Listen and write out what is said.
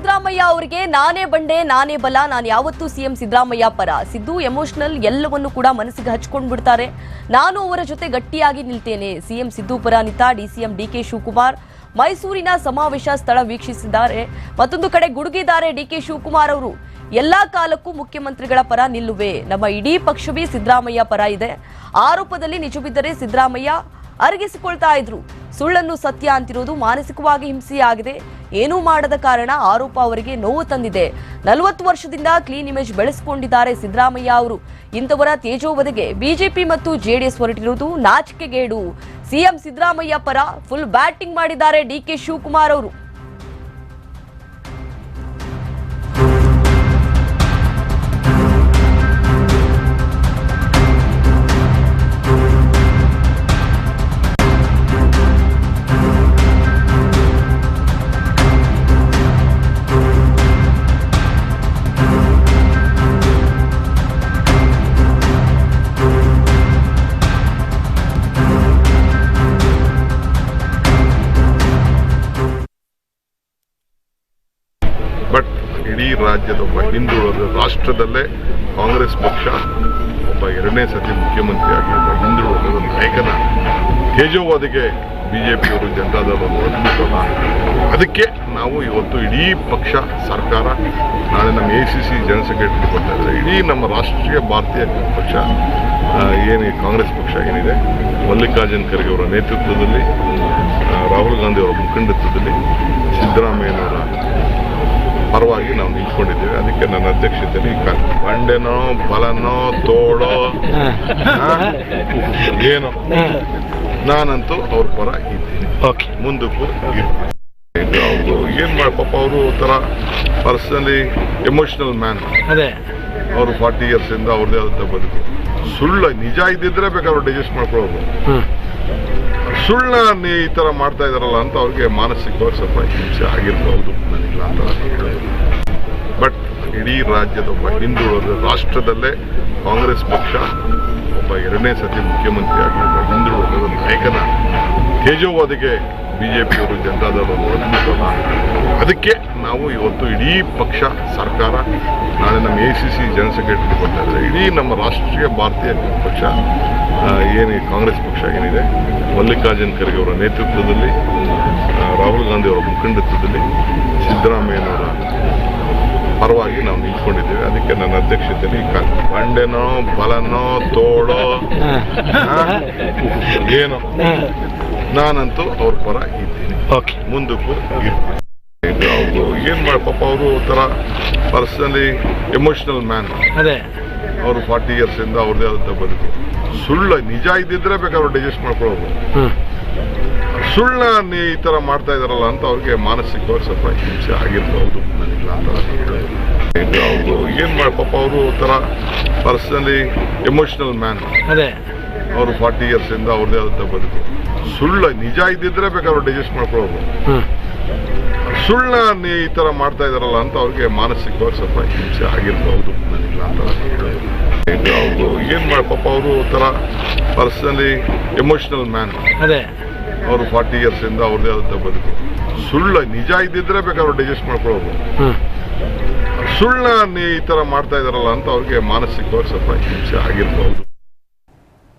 ಸಿದ್ದರಾಮಯ್ಯ ಅವರಿಗೆ ನಾನೇ ಬಂಡೆ, ನಾನೇ ಬಲ, ನಾನು ಯಾವತ್ತೂ ಸಿಎಂ ಸಿದ್ದರಾಮಯ್ಯ ಪರ. ಸಿದ್ದು ಎಮೋಷನಲ್ ಎಲ್ಲವನ್ನು ಕೂಡ ಮನಸ್ಸಿಗೆ ಹಚ್ಕೊಂಡು ಬಿಡ್ತಾರೆ ನಾನು ಅವರ ಜೊತೆ ಗಟ್ಟಿಯಾಗಿ ನಿಲ್ತೇನೆ. ಸಿಎಂ ಸಿದ್ದು ಪರ ನಿತಾ ಡಿಸಿಎಂ ಡಿಕೆ ಶಿವಕುಮಾರ್. ಮೈಸೂರಿನ ಸಮಾವೇಶ ಸ್ಥಳ ವೀಕ್ಷಿಸಿದ್ದಾರೆ. ಮತ್ತೊಂದು ಕಡೆ ಗುಡುಗಿದ್ದಾರೆ ಡಿಕೆ ಶಿವಕುಮಾರ್ ಅವರು. ಎಲ್ಲಾ ಕಾಲಕ್ಕೂ ಮುಖ್ಯಮಂತ್ರಿಗಳ ಪರ ನಿಲ್ಲುವೆ. ನಮ್ಮ ಇಡೀ ಪಕ್ಷವೇ ಸಿದ್ದರಾಮಯ್ಯ ಪರ ಇದೆ. ಆರೋಪದಲ್ಲಿ ನಿಜವಿದ್ದರೆ ಸಿದ್ದರಾಮಯ್ಯ ಅರಗಿಸಿಕೊಳ್ತಾ ಇದ್ರು. ಸುಳ್ಳನ್ನು ಸತ್ಯ ಅಂತಿರೋದು ಮಾನಸಿಕವಾಗಿ ಹಿಂಸೆಯಾಗಿದೆ. ಏನೂ ಮಾಡದ ಕಾರಣ ಆರೋಪ ಅವರಿಗೆ ನೋವು ತಂದಿದೆ. ನಲವತ್ತು ವರ್ಷದಿಂದ ಕ್ಲೀನ್ ಇಮೇಜ್ ಬೆಳೆಸಿಕೊಂಡಿದ್ದಾರೆ ಸಿದ್ದರಾಮಯ್ಯ ಅವರು. ಇಂಥವರ ತೇಜೋವಧೆಗೆ ಬಿಜೆಪಿ ಮತ್ತು ಜೆಡಿಎಸ್ ಹೊರಟಿರುವುದು ನಾಚಿಕೆಗೇಡು. ಸಿಎಂ ಸಿದ್ದರಾಮಯ್ಯ ಪರ ಫುಲ್ ಬ್ಯಾಟಿಂಗ್ ಮಾಡಿದ್ದಾರೆ ಡಿಕೆ ಶಿವಕುಮಾರ್ ಅವರು. ರಾಜ್ಯದ ಒಬ್ಬ ಹಿಂದುಳಿದ ರಾಷ್ಟ್ರದಲ್ಲೇ ಕಾಂಗ್ರೆಸ್ ಪಕ್ಷ, ಒಬ್ಬ ಎರಡನೇ ಸತಿ ಮುಖ್ಯಮಂತ್ರಿಯಾಗಿ ಒಬ್ಬ ಹಿಂದುಳಿದ ನಾಯಕನ ತೇಜೋವಾದಿಗೆ ಪಿಯವರು ಜನತಾದಳವನ್ನು ಒದಗಿಸೋಣ ಅದಕ್ಕೆ ನಾವು ಇವತ್ತು ಇಡೀ ಪಕ್ಷ ಸರ್ಕಾರ, ನಾಳೆ ನಮ್ಮ A C C general secretary ಇಡೀ ನಮ್ಮ ರಾಷ್ಟ್ರೀಯ ಭಾರತೀಯ ಪಕ್ಷ ಏನು ಕಾಂಗ್ರೆಸ್ ಪಕ್ಷ ಏನಿದೆ, ಮಲ್ಲಿಕಾರ್ಜುನ್ ಖರ್ಗೆ ಅವರ ನೇತೃತ್ವದಲ್ಲಿ ರಾಹುಲ್ ಗಾಂಧಿ ಅವರ ಮುಖಂಡತ್ವದಲ್ಲಿ ಸಿದ್ದರಾಮಯ್ಯನವರ ಪರವಾಗಿ ನಾವು ನಿಂತ್ಕೊಂಡಿದ್ದೇವೆ. ಅದಕ್ಕೆ ನನ್ನ ಅಧ್ಯಕ್ಷತೆಯಲ್ಲಿ ಬಂಡೆನೋ ಬಲನೋ ತೋಳೋ ಏನೋ. ನಾನಂತೂ ಅವ್ರ ಪರ ಇದ್ದೀನಿ. ಓಕೆ. ಮುಂದಕ್ಕೂ ಅವರು ಏನು ಮಾಡಿ ಪಾಪ ಅವರು ಒಂಥರ ಪರ್ಸನಲಿ ಎಮೋಷನಲ್ ಮ್ಯಾನ್. ಅವರು ಫಾರ್ಟಿ ಇಯರ್ಸಿಂದ ಅವ್ರದ್ದೇ ಆದಂಥ ಬದುಕು. ಸುಳ್ಳು ನಿಜ ಇದ್ದಿದ್ರೆ ಬೇಕಾದ್ರೆ ಡೈಜೆಸ್ಟ್ ಮಾಡ್ಕೊಳ್ಳೋದು ಹ್ಮ್ ಸುಳ್ಳ ನೀ ಈ ಥರ ಮಾಡ್ತಾ ಇದಾರಲ್ಲ ಅಂತ ಅವ್ರಿಗೆ ಮಾನಸಿಕವಾಗಿ ಸ್ವಲ್ಪ ಹಿಂಸೆ ಆಗಿರ್ಬೋದು. ನನಗಿಲ್ಲ ಅಂತ ನಾನು ಹೇಳೋದು ಬಟ್ ಇಡೀ ರಾಜ್ಯದ ಒಬ್ಬ ಹಿಂದುಳಿದ ರಾಷ್ಟ್ರದಲ್ಲೇ ಕಾಂಗ್ರೆಸ್ ಪಕ್ಷ, ಒಬ್ಬ ಎರಡನೇ ಸತಿ ಮುಖ್ಯಮಂತ್ರಿ ಒಬ್ಬ ಹಿಂದುಳಿದ ನಾಯಕನ ತೇಜೋವಾದಿಗೆ ಬಿಜೆಪಿಯವರು ಜನತಾದಳವರು ಹೊರಡಿಸೋಣ ಅದಕ್ಕೆ ನಾವು ಇವತ್ತು ಇಡೀ ಪಕ್ಷ ಸರ್ಕಾರ ನಾಳೆ ನಮ್ಮ A C C general secretary ಬರ್ತಾ ಇದ್ದಾರೆ ಇಡೀ ನಮ್ಮ ರಾಷ್ಟ್ರೀಯ ಭಾರತೀಯ ಪಕ್ಷ ಏನು ಕಾಂಗ್ರೆಸ್ ಪಕ್ಷ ಏನಿದೆ ಮಲ್ಲಿಕಾರ್ಜುನ್ ಖರ್ಗೆ ಅವರ ನೇತೃತ್ವದಲ್ಲಿ ರಾಹುಲ್ ಗಾಂಧಿ ಅವರ ಮುಖಂಡತ್ವದಲ್ಲಿ ಸಿದ್ದರಾಮಯ್ಯನವರ ಪರವಾಗಿ ನಾವು ನಿಂತ್ಕೊಂಡಿದ್ದೇವೆ. ಅದಕ್ಕೆ ನನ್ನ ಅಧ್ಯಕ್ಷತೆಯಲ್ಲಿ ಬಂಡೆನೋ ಬಲನೋ ತೋಳೋ ಏನೋ. ನಾನಂತೂ ಅವ್ರ ಪರ ಇದ್ದೀನಿ. ಓಕೆ ಮುಂದಕ್ಕೂ ಇರ್ತೀನಿ. ಅವರು ಏನು ಮಾಡಿ ಪಾಪ ಅವರು ಒಂಥರ ಪರ್ಸನಲಿ ಎಮೋಷನಲ್ ಮ್ಯಾನ್ ಅದೇ. ಅವರು ಫಾರ್ಟಿ ಇಯರ್ಸಿಂದ ಅವ್ರದ್ದೇ ಆದಂಥ ಬದುಕು. ಸುಳ್ಳು ನಿಜ ಇದ್ದಿದ್ರೆ ಬೇಕಾದ್ರೆ ಡೈಜೆಸ್ಟ್ ಮಾಡ್ಕೊಳ್ಳೋದು. ಸುಳ್ಳ ನೀ ಈ ಥರ ಮಾಡ್ತಾ ಇದಾರಲ್ಲ ಅಂತ ಅವ್ರಿಗೆ ಮಾನಸಿಕವಾಗಿ ಸ್ವಲ್ಪ ಹಿಂಸೆ ಆಗಿರ್ಬೋದು. ಏನ್ ಅವರು ಏನು ಮಾಡಿ ಪಾಪ ಅವರು ಒಂಥರ ಪರ್ಸನಲಿ ಎಮೋಷನಲ್ ಮ್ಯಾನ್ ಅದೇ. ಅವರು ಫಾರ್ಟಿ ಇಯರ್ಸಿಂದ ಅವ್ರದೇ ಆದಂಥ ಬದುಕು ಸುಳ್ಳು ನಿಜ ಇದ್ದಿದ್ರೆ ಬೇಕಾದ್ರೆ ಡೈಜೆಸ್ಟ್ ಮಾಡ್ಕೊಳ್ಳೋದು ಹ್ಮ್ ಸುಳ್ಳ ನೀ ಈ ಥರ ಮಾಡ್ತಾ ಇದಾರಲ್ಲ ಅಂತ ಅವ್ರಿಗೆ ಮಾನಸಿಕವಾಗಿ ಸ್ವಲ್ಪ ಹಿಂಸೆ ಆಗಿರ್ಬೋದು ನನಗಿಲ್ಲ ಅಂತ ಅವರು ಏನು ಮಾಡಿ ಪಾಪ ಅವರು ಒಂಥರ ಪರ್ಸನಲಿ ಎಮೋಷನಲ್ ಮ್ಯಾನ್ ಅವರು ಫಾರ್ಟಿ ಇಯರ್ಸಿಂದ ಅವ್ರದೇ ಆದಂಥ ಬದುಕು ಸುಳ್ಳು ನಿಜ ಇದ್ದಿದ್ರೆ ಬೇಕಾದ್ರೆ ಡೈಜೆಸ್ಟ್ ಮಾಡ್ಕೊಳ್ಳೋದು ಸುಳ್ಳ ಈ ಥರ ಮಾಡ್ತಾ ಇದಾರಲ್ಲ ಅಂತ ಅವ್ರಿಗೆ ಮಾನಸಿಕವಾಗಿ ಸ್ವಲ್ಪ ಹಿಂಸೆ ಆಗಿರ್ಬೋದು